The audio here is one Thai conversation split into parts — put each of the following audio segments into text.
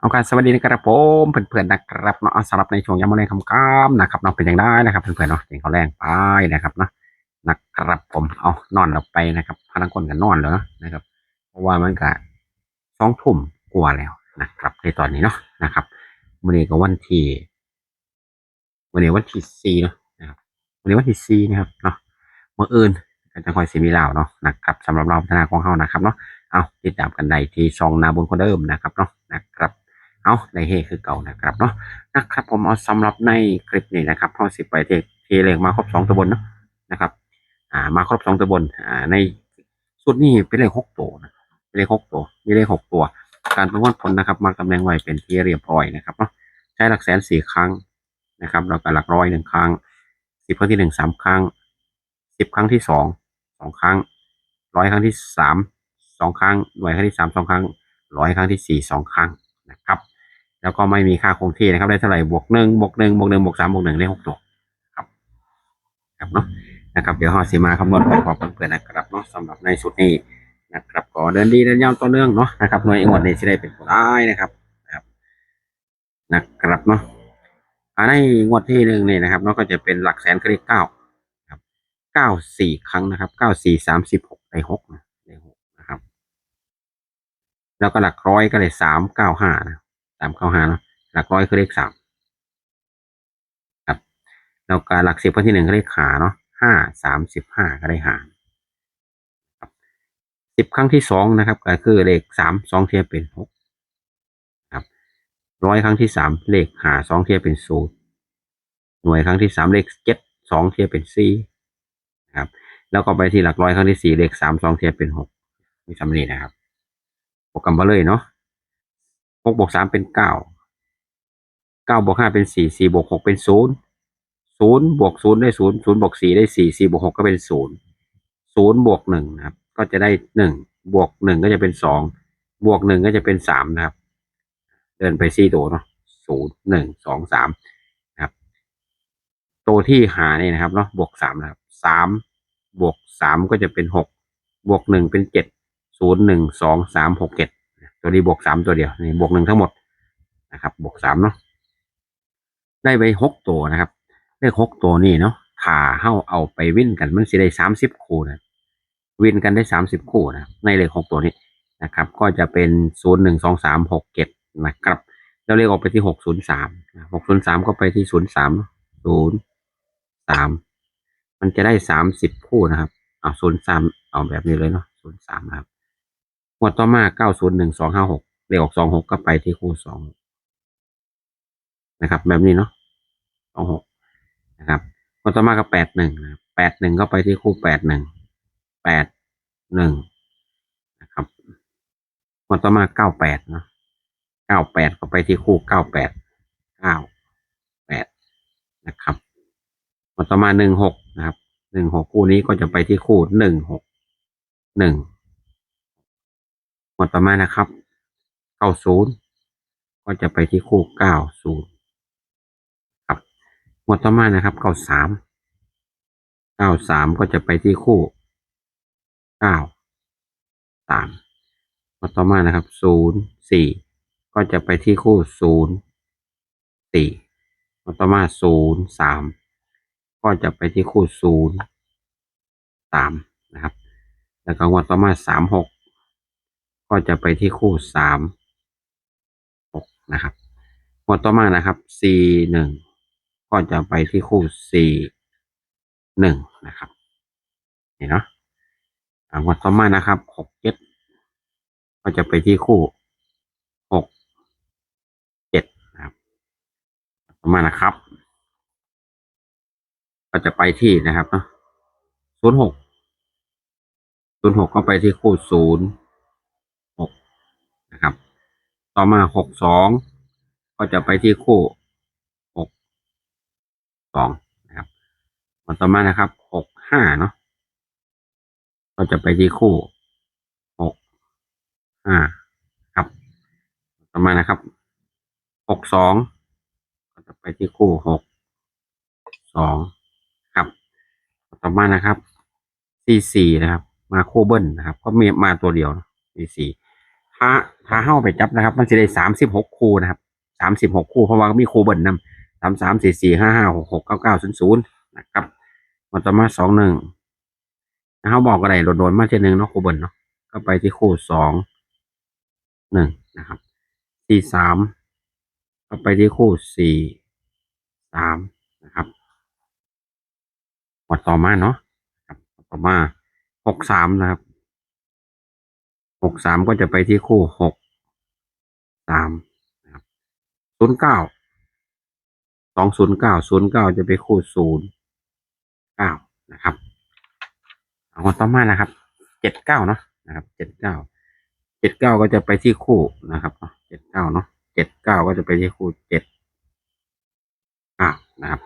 เอาการสวัสดีนะครับผมเพื่อนๆนะครับเนาะสำหรับในช่วงยามมื้อแรงคำค้ำนะครับเนาะเป็นอย่างได้นะครับเพื่อนๆเนาะเสียงเขาแรงไปนะครับเนาะนะครับผมเอานอนเราไปนะครับพนักคนกันนอนแล้วนะนะครับ เพราะว่ามันก็สองทุ่มกว่าแล้วนะครับ ในตอนนี้เนาะนะครับวันนี้ก็วันที่วันนี้วันที่สี่เนาะนะครับวันนี้วันที่สี่นะครับเนาะเมื่ออื่นก็จะคอยสีมีเหล่าเนาะนะครับสำหรับเราพัฒนาของเฮานะครับเนาะเอาติดตามกันได้ที่ช่องนาบุญคนเดิมนะครับเนาะนะครับ เอาในเฮคือเก่านะครับเนาะนะครับ ผมเอาสำหรับในคลิปนี้นะครับพอสิบไปเทเทเลงมาครบสองตัวบนเนาะนะครับ อ่ามาครบสองตัวบนอ่าในสุดนี้เป็นเลขหกตัวนะเป็นเลขหกตัวมีเลขหกตัว การประมวลผลนะครับมาตำแหน่งไว้เป็นที่เรียบร้อยนะครับเนาะใช้หลักแสนสี่ครั้งนะครับแล้วก็หลักร้อยหนึ่งครั้งสิบครั้งที่หนึ่งสามครั้งสิบครั้งที่สองสองครั้งร้อยครั้งที่สามสองครั้งหน่วยครั้งที่สามสองครั้งร้อยครั้งที่สี่สองครั้ง แล้วก็ไม่มีค่าคงที่นะครับ ได้เท่าไหร่บวกหนึ่งบวกหนึ่งบวกหนึ่งบวกสามบวกหนึ่งได้หกตัวครับครับเนาะนะครับ เดี๋ยวหอสีมาคำนวณไปพร้อมกันเพื่อนนะครับเนาะสำหรับในสุดนี้นะครับก็เดินดีเดินยาวต่อเนื่องเนาะนะครับหน่วยงวดนี้จะได้เป็นผู้ได้นะครับนะครับเนาะอ่าในงวดที่หนึ่งนี่นะครับเนาะก็จะเป็นหลักแสนก็ได้เก้าครับเก้าสี่ครั้งนะครับเก้าสี่สามสิบหกได้หกนะได้หกนะครับ แล้วก็หลักร้อยก็เลยสามเก้าห้านะ สามเก้าหาเนาะหลักร้อยคือเลขสามครับแล้วก็หลักสิบข้อที่หนึ่งก็เลขขาเนาะห้าสามสิบห้าก็ได้หารสิบครั้งที่สองนะครับ ก็คือเลขสามสองเทียบเป็นหกครับร้อยครั้งที่สามเลขหาสองเทียบเป็นศูนย์หน่วยครั้งที่สามเลขเจ็ดสองเทียบเป็นสี่ครับแล้วก็ไปที่หลักร้อยครั้งที่สี่เลขสามสองเทียบเป็นหกมีสำนีนะครับโปรแกรมมาเลยเนาะ หกบวกสามเป็นเก้าเก้าบวกห้าเป็นสี่สี่บวกหกเป็นศูนย์ศูนย์บวกศูนย์ได้ศูนย์ศูนย์บวกสี่ได้สี่สี่บวกหกก็เป็นศูนย์ศูนย์บวกหนึ่งนะครับ ก็จะได้หนึ่งบวกหนึ่งก็จะเป็นสองบวกหนึ่งก็จะเป็นสามนะครับ เดินไปสี่ตัวเนาะศูนย์หนึ่งสองสามนะครับ ตัวที่หาเนี่ยนะครับเนาะบวกสามนะครับสามบวกสามก็จะเป็นหกบวกหนึ่งเป็นเจ็ดศูนย์หนึ่งสองสามหกเจ็ด ตัวนี้บวกสามตัวเดียวนี่บวกหนึ่งทั้งหมดนะครับ บวกสามเนาะได้ไปหกตัวนะครับเลขหกตัวนี่เนาะถ้าเฮาเอาไปวิ่นกันมันสิได้สามสิบคู่นะวิ่นกันได้สามสิบคู่นะในเลขหกตัวนี้นะครับ ก็จะเป็นศูนย์หนึ่งสองสามหกเจ็ดนะครับแล้วเลขออกไปที่หกศูนย์สามหกศูนย์สามก็ไปที่ศูนย์สามศูนย์สามมันจะได้สามสิบคู่นะครับ เอาศูนย์สามเอาแบบนี้เลยเนาะศูนย์สามนะครับ งวดต่อมาเก้าศูนย์หนึ่งสองห้าหกเลขออกสองหกก็ไปที่คู่สองนะครับ แบบนี้เนาะสองหกนะครับงวดต่อมาก็แปดหนึ่งแปดหนึ่งก็ไปที่คู่แปดหนึ่งแปดหนึ่งนะครับงวดต่อมาเก้าแปดเนาะเก้าแปดก็ไปที่คู่เก้าแปดเก้าแปดนะครับงวดต่อมาหนึ่งหกนะครับหนึ่งหกคู่นี้ก็จะไปที่คู่หนึ่งหกหนึ่ง หมดต่อมานะครับเก้าศูนย์ก็จะไปที่คู่เก้าศูนย์ครับหมดต่อมานะครับเก้าสามเก้าสามก็จะไปที่คู่เก้าสามหมดต่อมานะครับศูนย์สี่ก็จะไปที่คู่ศูนย์สี่หมดต่อมาศูนย์สามก็จะไปที่คู่ศูนย์สามนะครับ แล้วก็งวดต่อมาสามหก ก็จะไปที่คู่สามหกนะครับงวดต่อมานะครับ C หนึ่งก็จะไปที่คู่ C หนึ่งนะครับนี่เนาะอ่างวดต่อมานะครับหกเจ็ดก็จะไปที่คู่หกเจ็ดนะครับต่อมานะครับ ก็จะไปที่นะครับเนาะศูนย์หกศูนย์หกก็ไปที่คู่ศูนย์ นะครับ ต่อมาหกสองก็จะไปที่คู่หกสองนะครับต่อมานะครับหกห้าเนาะก็จะไปที่คู่หกห้าครับต่อมานะครับหกสองก็จะไปที่คู่หกสองครับต่อมานะครับสี่สี่นะครับ มาคู่เบิ้ลนะครับ ก็มีมาตัวเดียวสี่สี่ ถ้าถ้าเข้าไปจับนะครับ มันจะได้สามสิบหกคู่นะครับสามสิบหกคู่เพราะว่ามีคู่เบิ้ลนำสามสามสี่สี่ห้าห้าหกหกเก้าเก้าศูนย์ศูนย์นะครับมันต่อมาสองหนึ่งเขาบอกอะไรโดนๆมาเช่นหนึ่งเนาะคู่เบิ้ลเนาะก็ไปที่คู่สองหนึ่งนะครับสี่สามก็ไปที่คู่สี่สามนะครับวัดต่อมาเนาะต่อมาหกสามนะครับ หกสามก็จะไปที่คู่หกสามนะครับศูนย์เก้าสองศูนย์เก้าศูนย์เก้าจะไปคู่ศูนย์เก้านะครับเอาคนต่อมานะครับเจ็ดเก้าเนาะนะครับเจ็ดเก้าเจ็ดเก้าก็จะไปที่คู่นะครับเจ็ดเก้าเนาะเจ็ดเก้าก็จะไปที่คู่เจ็ดเก้านะครับ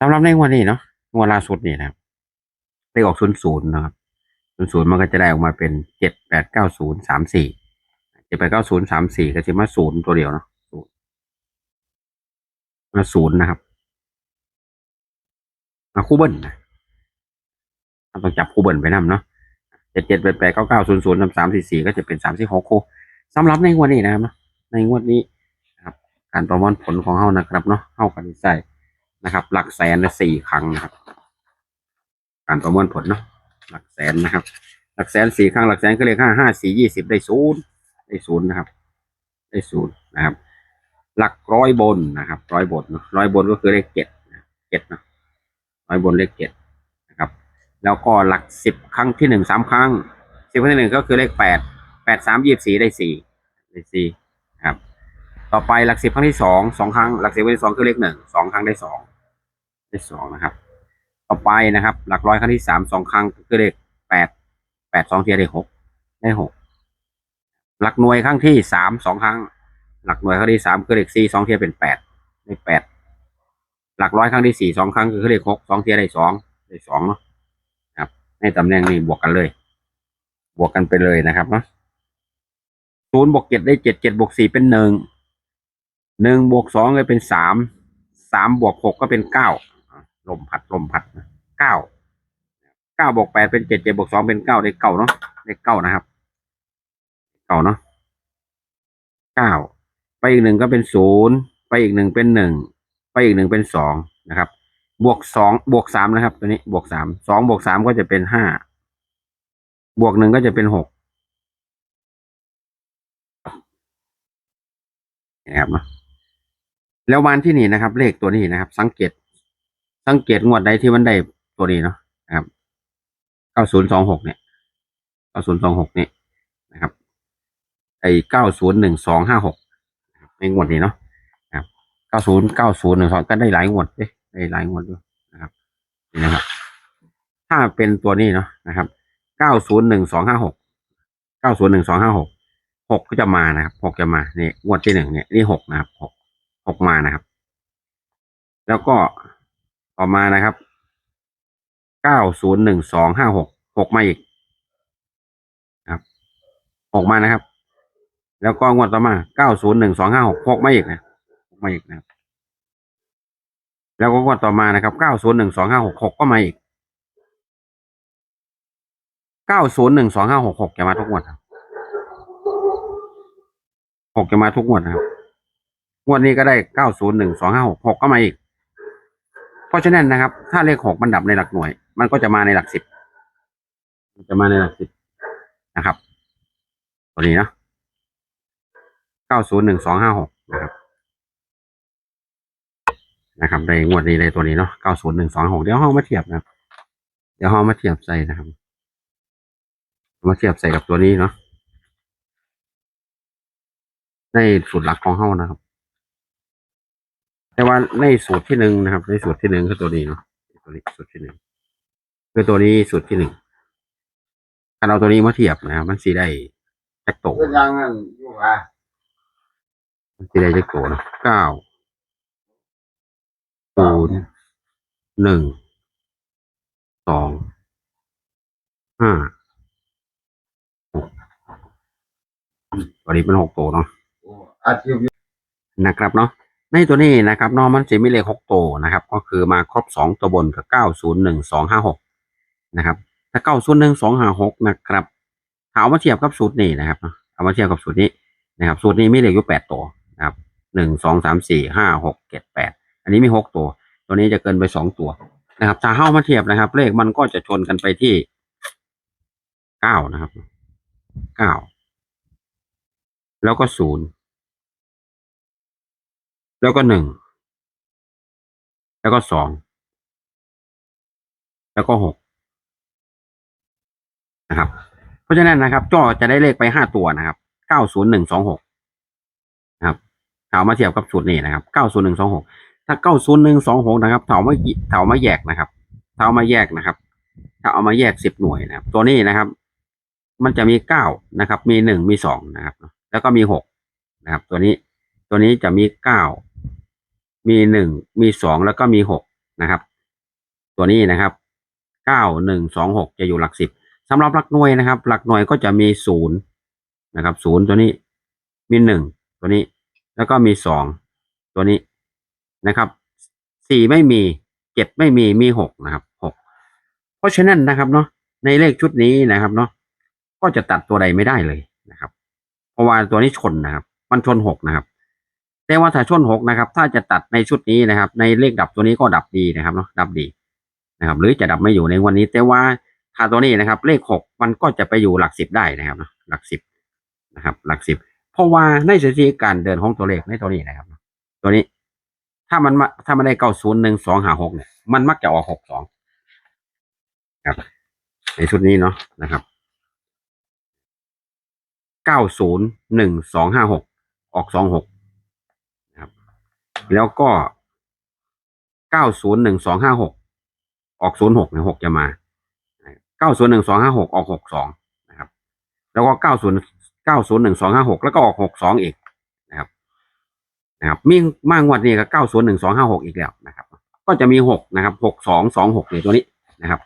สำหรับในงวันนี้เนาะงวดล่าสุดนี่นะครับไปออกศูนย์ศูนย์นะครับ ศูนย์ศูนย์มันก็จะได้ออกมาเป็นเจ็ดแปดเก้าศูนย์สามสี่เจ็ดแปดเก้าศูนย์สามสี่ก็จะมาศูนย์ตัวเดียวเนาะศูนย์มาศูนย์นะครับมาคู่เบิ้ลนะต้องจับคู่เบิ้ลไปนำเนาะเจ็ดเจ็ดแปดแปดเก้าเก้าศูนย์ศูนย์สามสี่สี่ก็จะเป็นสามสี่หกคู่สำหรับในงวดนี้นะครับนะในงวดนี้นะครับการประมวลผลของเฮานะครับเนาะเฮากันใส่นะครับ หลักแสนละสี่ครั้งนะครับ การประมวลผลเนาะ หลักแสนนะครับ หลักแสนสี่ครั้งหลักแสนก็เลขห้าห้าสี่ยี่สิบได้ศูนย์ได้ศูนย์นะครับ ได้ศูนย์นะครับ หลักร้อยบนนะครับ ร้อยบนร้อยบนก็คือเลขเจ็ดเจ็ดนะร้อยบนเลขเจ็ดนะครับ แล้วก็หลักสิบครั้งที่หนึ่งสามครั้งสิบครั้งที่หนึ่งก็คือเลขแปดแปดสามยี่สิบสี่ได้สี่ได้สี่ครับ ต่อไปหลักสิบครั้งที่สองสองครั้งหลักสิบครั้งที่สองคือเลขหนึ่งสองครั้งได้สองได้สองนะครับ ต่อไปนะครับ หลักร้อยครั้งที่สามสองครั้งคือเลขแปดแปดสองเทียได้หกได้หกหลักหน่วยครั้งที่สามสองครั้ง หลักหน่วยครั้งที่สามคือเลขสี่สองเทียเป็นแปดได้แปดหลักร้อยครั้งที่สี่สองครั้งคือเลขหกสองเทียได้สองได้สองเนาะครับ ในตำแหน่งนี้บวกกันเลย บวกกันไปเลยนะครับเนาะศูนย์บวกเจ็ดได้เจ็ดเจ็ดบวกสี่เป็นหนึ่งหนึ่งบวกสองก็เป็นสามสามบวกหกก็เป็นเก้า ลมพัดลมพัดเก้าเก้าบวกแปดเป็นเจ็ดเจ็ดบวกสองเป็นเก้าได้เก้าเนาะได้เก้านะครับเก้าเนาะเก้าไปอีกหนึ่งก็เป็นศูนย์ไปอีกหนึ่งเป็นหนึ่งไปอีกหนึ่งเป็นสองนะครับ บวกสองบวกสามนะครับ ตัวนี้บวกสามสองบวกสามก็จะเป็นห้าบวกหนึ่งก็จะเป็นหกนะครับเนาะแล้ววันที่นี่นะครับ เลขตัวนี้นะครับ สังเกต สังเกตงวดใดที่มันได้ตัวนี้เนาะนะครับเก้าศูนย์สองหกเนี่ยเก้าศูนย์สองหกเนี่ยนะครับ ไอ้เก้าศูนย์หนึ่งสองห้าหกในงวดนี้เนาะนะครับเก้าศูนย์เก้าศูนย์หนึ่งสองก็ได้หลายงวดเด้ได้หลายงวดด้วยนะครับนี่นะครับ ถ้าเป็นตัวนี้เนาะนะครับเก้าศูนย์หนึ่งสองห้าหกเก้าศูนย์หนึ่งสองห้าหกหกก็จะมานะครับหกจะมาเนี่ยงวดที่หนึ่งเนี่ยนี่หกนะครับหกหกมานะครับ แล้วก็ ต่อมานะครับเก้าศูนย์หนึ่งสองห้าหกหกมาอีกครับหกมานะครับ แล้วก็งวดต่อมาเก้าศูนย์หนึ่งสองห้าหกหกมาอีกนะหกมาอีกนะครับ แล้วก็งวดต่อมานะครับเก้าศูนย์หนึ่งสองห้าหกหกก็มาอีกเก้าศูนย์หนึ่งสองห้าหกหกจะมาทุกงวดครับหกจะมาทุกงวดนะครับงวดนี้ก็ได้เก้าศูนย์หนึ่งสองห้าหกหกก็มาอีก ราะฉะนั้นนะครับ ถ้าเลขหกมันดับในหลักหน่วย มันก็จะมาในหลักสิบมันจะมาในหลักสิบนะครับ ตัวนี้เนาะเก้าศูนย์หนึ่งสองห้าหกนะครับ นะครับในงวดนี้เลยตัวนี้เนาะเก้าศูนย์หนึ่งสองหกเดี๋ยวห้องมาเทียบนะครับ เดี๋ยวห้องมาเทียบใส่นะครับ มาเทียบใส่กับตัวนี้เนาะในสูตรหลักของห้องนะครับ แต่ว่าในสูตรที่หนึ่งนะครับ ในสูตรที่หนึ่งคือตัวนี้เนาะตัวนี้สูตรที่หนึ่งคือตัวนี้สูตรที่หนึ่งถ้าเราตัวนี้มาเทียบนะครับมันสีได้จักโตก็ยังนั่นอยู่อะมันสีได้จักโตนะเก้าศูนย์หนึ่งสองห้าหกตัวนี้เป็นหกโตเนาะโอ้อาชีพนะครับเนาะ ในตัวนี้นะครับนอมันจะมีเลขหกตัวนะครับ ก็คือมาครบสองตัวบนกับเก้าศูนย์หนึ่งสองห้าหกนะครับ ถ้าเก้าศูนย์หนึ่งสองห้าหกนะครับถามาเทียบกับสูตรนี้นะครับเนาะเอามาเทียบกับสูตรนี้นะครับ สูตรนี้มีเลขอยู่แปดตัวนะครับหนึ่งสองสามสี่ห้าหกเจ็ดแปดอันนี้มีหกตัว ตัวนี้จะเกินไปสองตัวนะครับ ถ้าเข้ามาเทียบนะครับ เลขมันก็จะชนกันไปที่เก้านะครับเก้าแล้วก็ศูนย์ แล้วก็หนึ่ง แล้วก็สอง แล้วก็หกนะครับ เพราะฉะนั้นนะครับก็จะได้เลขไปห้าตัวนะครับเก้าศูนย์หนึ่งสองหกนะครับถาเอามาเทียบกับสูตรนี้นะครับเก้าศูนย์หนึ่งสองหกถ้าเก้าศูนย์หนึ่งสองหกนะครับถ้าเอามาถ้าเอามาแยกนะครับถ้าเอามาแยกนะครับ ถ้าเอามาแยกสิบหน่วยนะครับ ตัวนี้นะครับ มันจะมีเก้านะครับ มีหนึ่งมีสองนะครับ แล้วก็มีหกนะครับ ตัวนี้ตัวนี้จะมีเก้า มีหนึ่งมีสองแล้วก็มีหกนะครับ ตัวนี้นะครับเก้าหนึ่งสองหกจะอยู่หลักสิบสำหรับหลักหน่วยนะครับ หลักหน่วยก็จะมีศูนย์นะครับศูนย์ตัวนี้มีหนึ่งตัวนี้แล้วก็มีสองตัวนี้นะครับสี่ไม่มีเจ็ดไม่มีมีหกนะครับหกเพราะฉะนั้นนะครับเนาะในเลขชุดนี้นะครับเนาะก็จะตัดตัวใดไม่ได้เลยนะครับ เพราะว่าตัวนี้ชนนะครับ มันชนหกนะครับ แต่ว่าถ้าชนหกนะครับ ถ้าจะตัดในชุดนี้นะครับ ในเลขดับตัวนี้ก็ดับดีนะครับเนาะดับดีนะครับ หรือจะดับไม่อยู่ในวันนี้ แต่ว่าถ้าตัวนี้นะครับ เลขหกมันก็จะไปอยู่หลักสิบได้นะครับหลักสิบนะครับ หลักสิบเพราะว่าในสถิติการเดินของตัวเลขในตัวนี้นะครับ ตัวนี้ ถ้ามันถ้ามันได้เก้าศูนย์หนึ่งสองหาหกเนี่ยมันมักจะออกหกสองครับ ในชุดนี้เนาะนะครับเก้าศูนย์หนึ่งสองห้าหกออกสองหก แล้วก็เก้าศูนย์หนึ่งสองห้าหกออกศูนย์หกนี่ยหกจะมาเก้าศูนย์หนึ่งสองห้าหกออกหกสองนะครับ แล้วก็เก้าศูนย์เก้าศูนย์หนึ่งสองห้าหกแล้วก็ออกหกสองอีกนะครับ นะครับ มีมากงวดนี้ก็เก้าศูนย์หนึ่งสองห้าหกอีกแล้วนะครับ ก็จะมีหกนะครับหกสองสองหกเลยตัวนี้นะครับ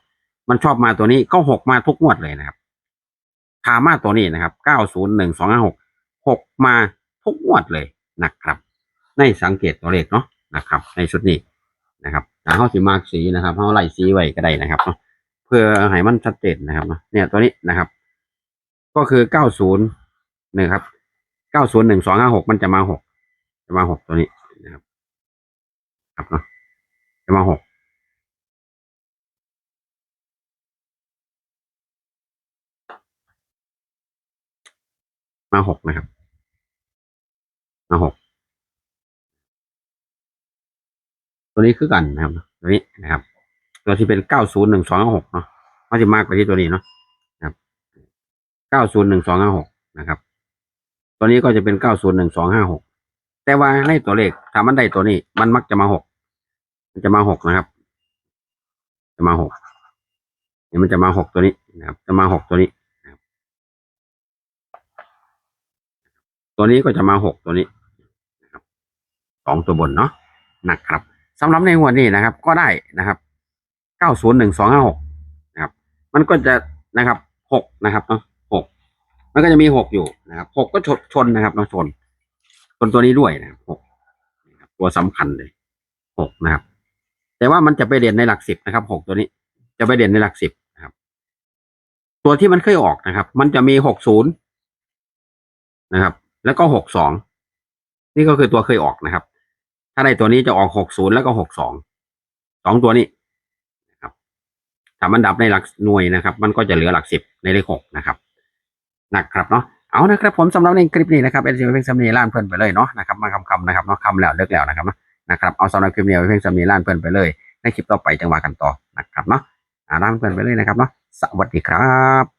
มันชอบมาตัวนี้ก็หกมาทุกงวดเลยนะครับถามาตัวนี้นะครับเก้าศูนย์หนึ่งสองห้าหกหกมาทุกงวดเลยนะครับ ในสังเกตตัวเลขเนาะนะครับ ในชุดนี้นะครับถ้าเขาสีมากสีนะครับเขาไล่สีไว้ก็ได้นะครับเนาะเพื่อให้มันชัดเจนนะครับเนาะเนี่ยตัวนี้นะครับ ก็คือเก้าศูนย์นะครับเก้าศูนย์หนึ่งสองห้าหกมันจะมาหกจะมาหกตัวนี้นะครับ ครับเนาะจะมาหกมาหกนะครับ มาหก ตัวนี้คือกันนะครับตัวนี้นะครับ ตัวที่เป็นเก้าศูนย์หนึ่งสองหกเนาะมันจะมากกว่าที่ตัวนี้เนาะนะครับเก้าศูนย์หนึ่งสองห้าหกนะครับ ตัวนี้ก็จะเป็นเก้าศูนย์หนึ่งสองห้าหกแต่ว่าในตัวเลขถ้ามันได้ตัวนี้ มันมักจะมาหกมันจะมาหกนะครับ จะมาหกเนี่ยมันจะมาหกตัวนี้นะครับ จะมาหกตัวนี้นะครับ ตัวนี้ก็จะมาหกตัวนี้นะครับสองตัวบนเนาะหนะครับ สำหรับในหัวดนี้นะครับ ก็ได้นะครับเก้าศูนย์หนึ่งสองห้าหกนะครับ มันก็จะนะครับหกนะครับเนาะหกมันก็จะมีหกอยู่นะครับหกก็ชนชนนะครับเนาะชนชนตัวนี้ด้วยนะครับหกตัวสำคัญเลยหกนะครับ แต่ว่ามันจะไปเด่นในหลักสิบนะครับหกตัวนี้ จะไปเด่นในหลักสิบนะครับ ตัวที่มันเคยออกนะครับ มันจะมีหกศูนย์นะครับ แล้วก็หกสองนี่ก็คือตัวเคยออกนะครับ ถ้าในตัวนี้จะออกหกศูนย์แล้วก็หกสองสองตัวนี้นะครับถ้ามันดับในหลักหน่วยนะครับ มันก็จะเหลือหลักสิบในเลขหกนะครับนะครับเนาะเอานะครับผมสำหรับในคลิปนี้นะครับเอ็นจีเพ่งสำนีล้านเพิ่อนไปเลยเนาะนะครับมาคำๆนะครับเนาะคำแล้วเลิกแล้วนะครับนะนะครับเอาสำหรับคลิปนี้เพ่งสำนีล้านเพิ่อนไปเลย ในคลิปต่อไปจังหวะกันต่อนะครับเนาะอ่าล้านเพิ่อนไปเลยนะครับเนาะสวัสดีครับ